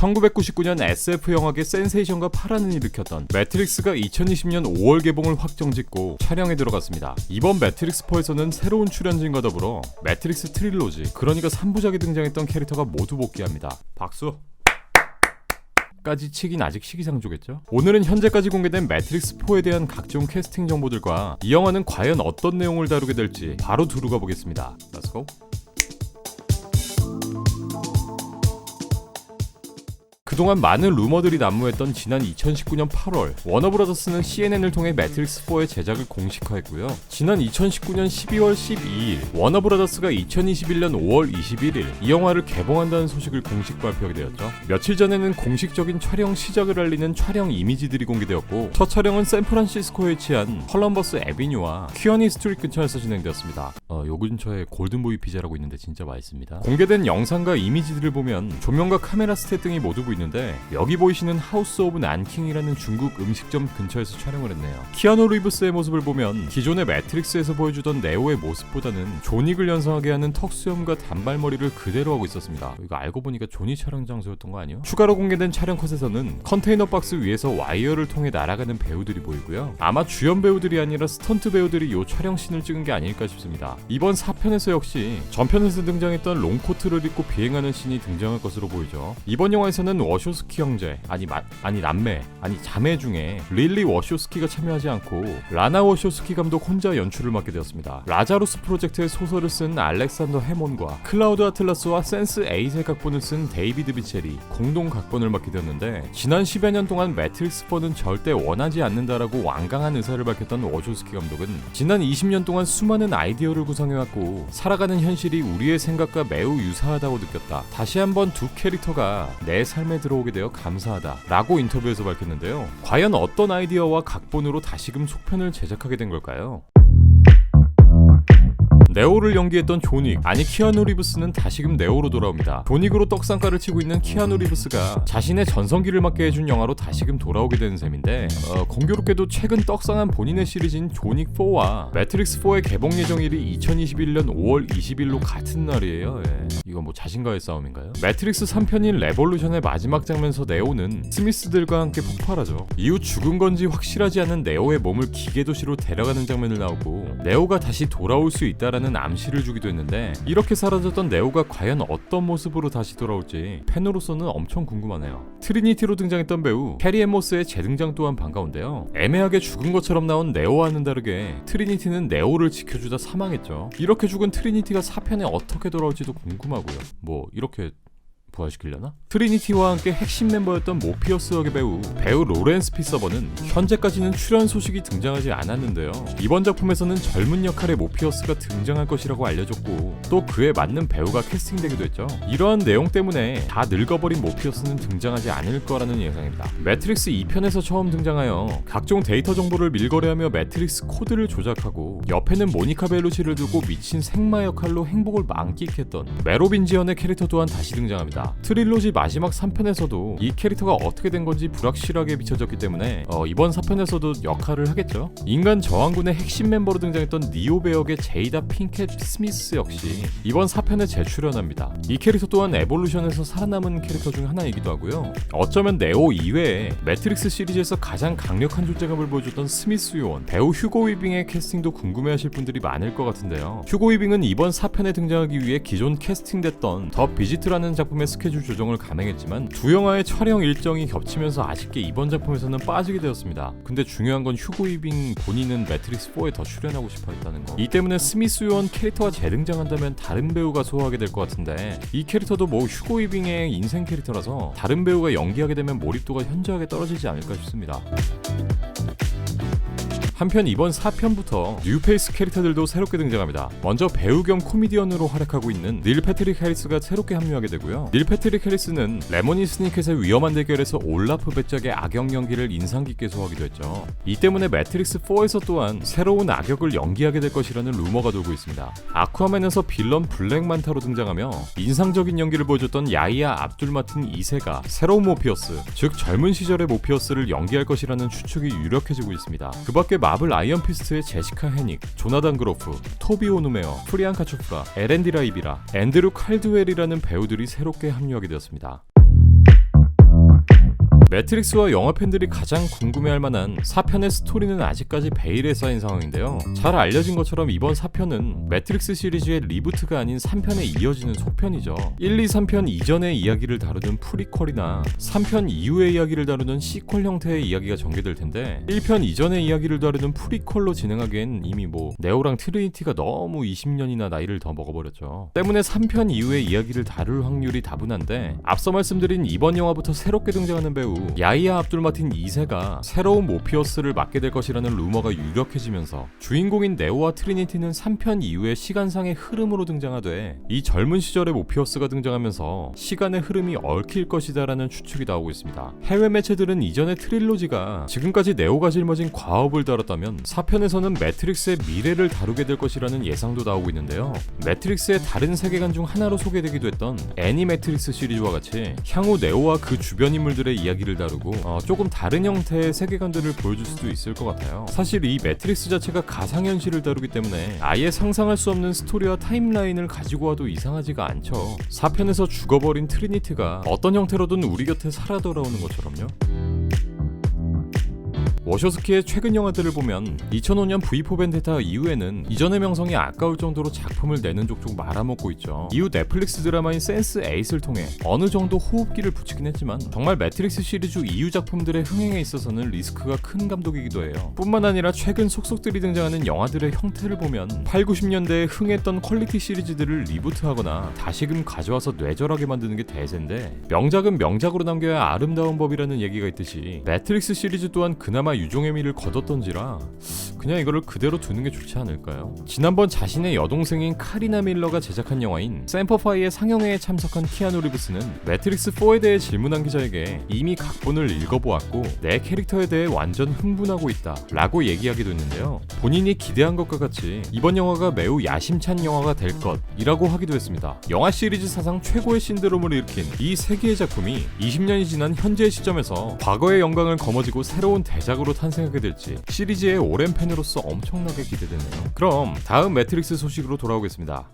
1999년 SF 영화계 센세이션과 파란을 일으켰던 매트릭스가 2020년 5월 개봉을 확정짓고 촬영에 들어갔습니다. 이번 매트릭스4에서는 새로운 출연진과 더불어 매트릭스 트릴로지, 그러니까 3부작에 등장했던 캐릭터가 모두 복귀합니다. 박수! 까지 치긴 아직 시기상조겠죠. 오늘은 현재까지 공개된 매트릭스 4에 대한 각종 캐스팅 정보들과 이 영화는 과연 어떤 내용을 다루게 될지 바로 두루가 보겠습니다. Let's go. 그동안 많은 루머들이 난무했던 지난 2019년 8월 워너브라더스는 CNN을 통해 매트릭스4의 제작을 공식화했고요. 지난 2019년 12월 12일 워너브라더스가 2021년 5월 21일 이 영화를 개봉한다는 소식을 공식 발표하게 되었죠. 며칠 전에는 공식적인 촬영 시작을 알리는 촬영 이미지들이 공개되었고 첫 촬영은 샌프란시스코에 위치한 컬럼버스 에비뉴와 퀴어니 스트리트 근처에서 진행되었습니다. 어, 요 근처에 골든보이 피자라고 있는데 진짜 맛있습니다. 공개된 영상과 이미지들을 보면 조명과 카메라 스탯 등이 모두 보이는 데 여기 보이시는 하우스 오브 난킹이라는 중국 음식점 근처에서 촬영을 했네요. 키아노 리브스의 모습을 보면 기존의 매트릭스에서 보여주던 네오의 모습보다는 조닉을 연상하게 하는 턱수염과 단발머리를 그대로 하고 있었습니다. 이거 알고 보니까 조니 촬영 장소였던 거 아니에요? 추가로 공개된 촬영 컷에서는 컨테이너 박스 위에서 와이어를 통해 날아가는 배우들이 보이고요. 아마 주연 배우들이 아니라 스턴트 배우들이 이 촬영 씬을 찍은 게 아닐까 싶습니다. 이번 4편에서 역시 전편에서 등장했던 롱코트를 입고 비행하는 씬이 등장할 것으로 보이죠. 이번 영화에서는 워쇼스키 형제, 아니 마, 아니 남매, 아니 자매 중에 릴리 워쇼스키가 참여하지 않고 라나 워쇼스키 감독 혼자 연출을 맡게 되었습니다. 라자루스 프로젝트의 소설을 쓴 알렉산더 해몬과 클라우드 아틀라스와 센스 에이세 각본을 쓴 데이비드 비체리 공동 각본을 맡게 되었는데 지난 10여 년 동안 매트릭스 4는 절대 원하지 않는다라고 완강한 의사를 밝혔던 워쇼스키 감독은 지난 20년 동안 수많은 아이디어를 구성해왔고 살아가는 현실이 우리의 생각과 매우 유사하다고 느꼈다. 다시 한번 두 캐릭터가 내 삶에 들어오게 되어 감사하다. 라고 인터뷰에서 밝혔는데요. 과연 어떤 아이디어와 각본으로 다시금 속편을 제작하게 된 걸까요? 네오를 연기했던 조닉 아니 키아누 리브스는 다시금 네오로 돌아옵니다. 조닉으로 떡상가를 치고 있는 키아누 리브스가 자신의 전성기를 맞게 해준 영화로 다시금 돌아오게 되는 셈인데 어, 공교롭게도 최근 떡상한 본인의 시리즈인 조닉 4와 매트릭스 4의 개봉 예정일이 2021년 5월 20일로 같은 날이에요. 예. 이거 뭐 자신과의 싸움인가요? 매트릭스 3편인 레볼루션의 마지막 장면에서 네오는 스미스들과 함께 폭발하죠. 이후 죽은 건지 확실하지 않은 네오의 몸을 기계 도시로 데려가는 장면을 나오고 네오가 다시 돌아올 수 있다라는 암시를 주기도 했는데 이렇게 사라졌던 네오가 과연 어떤 모습으로 다시 돌아올지 팬으로서는 엄청 궁금하네요. 트리니티로 등장했던 배우 캐리 엠모스의 재등장 또한 반가운데요. 애매하게 죽은 것처럼 나온 네오와는 다르게 트리니티는 네오를 지켜주다 사망했죠. 이렇게 죽은 트리니티가 4편에 어떻게 돌아올지도 궁금하고요. 뭐 이렇게 부활시키려나? 트리니티와 함께 핵심 멤버였던 모피어스 역의 배우 배우 로렌스 피서버는 현재까지는 출연 소식이 등장하지 않았는데요. 이번 작품에서는 젊은 역할의 모피어스가 등장할 것이라고 알려졌고 또 그에 맞는 배우가 캐스팅되기도 했죠. 이러한 내용 때문에 다 늙어버린 모피어스는 등장하지 않을 거라는 예상입니다. 매트릭스 2편에서 처음 등장하여 각종 데이터 정보를 밀거래하며 매트릭스 코드를 조작하고 옆에는 모니카 벨루시를 두고 미친 생마 역할로 행복을 만끽했던 메로빈지언의 캐릭터 또한 다시 등장합니다. 트릴로지 마지막 3편에서도 이 캐릭터가 어떻게 된 건지 불확실하게 비춰졌기 때문에 어, 이번 4편에서도 역할을 하겠죠. 인간 저항군의 핵심 멤버로 등장했던 니오 배역의 제이다 핑켓 스미스 역시 이번 4편에 재출연합니다. 이 캐릭터 또한 에볼루션에서 살아남은 캐릭터 중 하나이기도 하고요. 어쩌면 네오 이외에 매트릭스 시리즈에서 가장 강력한 존재감을 보여줬던 스미스 요원 배우 휴고 위빙의 캐스팅도 궁금해하실 분들이 많을 것 같은데요. 휴고 위빙은 이번 4편에 등장하기 위해 기존 캐스팅됐던 더 비지트라는 작품의 스케줄 조정을 감행했지만 두 영화의 촬영 일정이 겹치면서 아쉽게 이번 작품에서는 빠지게 되었습니다. 근데 중요한 건 휴고 이빙 본인은 매트릭스 4에 더 출연하고 싶어 했다는 거. 이 때문에 스미스 요원 캐릭터가 재등장한다면 다른 배우가 소화하게 될 것 같은데 이 캐릭터도 뭐 휴고 이빙의 인생 캐릭터라서 다른 배우가 연기하게 되면 몰입도가 현저하게 떨어지지 않을까 싶습니다. 한편 이번 4편부터 뉴페이스 캐릭터들도 새롭게 등장합니다. 먼저 배우 겸 코미디언으로 활약하고 있는 닐 패트릭 해리스가 새롭게 합류하게 되고요. 닐 패트릭 해리스는 레모니 스니켓의 위험한 대결에서 올라프 배짝의 악역 연기를 인상 깊게 소화하기도 했죠. 이 때문에 매트릭스 4에서 또한 새로운 악역을 연기하게 될 것이라는 루머가 돌고 있습니다. 아쿠아맨에서 빌런 블랙 만타로 등장하며 인상적인 연기를 보여줬던 야이아 압둘 마틴 2세가 새로운 모피어스, 즉 젊은 시절의 모피어스를 연기할 것이라는 추측이 유력해지고 있습니다. 그밖에 마블 아이언 피스트의 제시카 헤닉, 조나단 그로프, 토비 오누메어, 프리안카 초프라, 에렌디 라이비라, 앤드루 칼드웰이라는 배우들이 새롭게 합류하게 되었습니다. 매트릭스와 영화 팬들이 가장 궁금해할 만한 4편의 스토리는 아직까지 베일에 쌓인 상황인데요. 잘 알려진 것처럼 이번 4편은 매트릭스 시리즈의 리부트가 아닌 3편에 이어지는 속편이죠. 1, 2, 3편 이전의 이야기를 다루는 프리퀄이나 3편 이후의 이야기를 다루는 시퀄 형태의 이야기가 전개될 텐데 1편 이전의 이야기를 다루는 프리퀄로 진행하기엔 이미 뭐 네오랑 트리니티가 너무 20년이나 나이를 더 먹어버렸죠. 때문에 3편 이후의 이야기를 다룰 확률이 다분한데 앞서 말씀드린 이번 영화부터 새롭게 등장하는 배우 야이아 압둘 마틴 2세가 새로운 모피어스를 맡게 될 것이라는 루머가 유력해지면서 주인공인 네오와 트리니티는 3편 이후의 시간상의 흐름으로 등장하되 이 젊은 시절의 모피어스가 등장하면서 시간의 흐름이 얽힐 것이다라는 추측이 나오고 있습니다. 해외 매체들은 이전의 트릴로지가 지금까지 네오가 짊어진 과업을 다뤘다면 4편에서는 매트릭스의 미래를 다루게 될 것이라는 예상도 나오고 있는데요. 매트릭스의 다른 세계관 중 하나로 소개되기도 했던 애니 매트릭스 시리즈와 같이 향후 네오와 그 주변 인물들의 이야기를 다루고 어, 조금 다른 형태의 세계관들을 보여줄 수도 있을 것 같아요. 사실 이 매트릭스 자체가 가상현실을 다루기 때문에 아예 상상할 수 없는 스토리와 타임라인을 가지고 와도 이상하지가 않죠. 4편에서 죽어버린 트리니티가 어떤 형태로든 우리 곁에 살아 돌아오는 것처럼요. 워셔스키의 최근 영화들을 보면 2005년 V4 벤데타 이후에는 이전의 명성이 아까울 정도로 작품을 내는 족족 말아먹고 있죠. 이후 넷플릭스 드라마인 센스 8을 통해 어느 정도 호흡기를 붙이긴 했지만 정말 매트릭스 시리즈 이후 작품들의 흥행에 있어서는 리스크가 큰 감독이기도 해요. 뿐만 아니라 최근 속속들이 등장하는 영화들의 형태를 보면 8, 90년대에 흥했던 퀄리티 시리즈들을 리부트하거나 다시금 가져와서 뇌절하게 만드는 게 대세인데 명작은 명작으로 남겨야 아름다운 법이라는 얘기가 있듯이 매트릭스 시리즈 또한 그나마 유종의 미를 거뒀던지라 그냥 이거를 그대로 두는 게 좋지 않을까요? 지난번 자신의 여동생인 카리나 밀러가 제작한 영화인 샘퍼파이의 상영회에 참석한 키아누 리브스는 매트릭스 4에 대해 질문한 기자에게 이미 각본을 읽어보았고 내 캐릭터에 대해 완전 흥분하고 있다 라고 얘기하기도 했는데요 본인이 기대한 것과 같이 이번 영화가 매우 야심찬 영화가 될 것이라고 하기도 했습니다 영화 시리즈 사상 최고의 신드롬을 일으킨 이 세 개의 작품이 20년이 지난 현재 시점에서 과거의 영광을 거머쥐고 새로운 대작으로 탄생하게 될지 시리즈의 오랜 팬으로서 엄청나게 기대되네요. 그럼 다음 매트릭스 소식으로 돌아오겠습니다.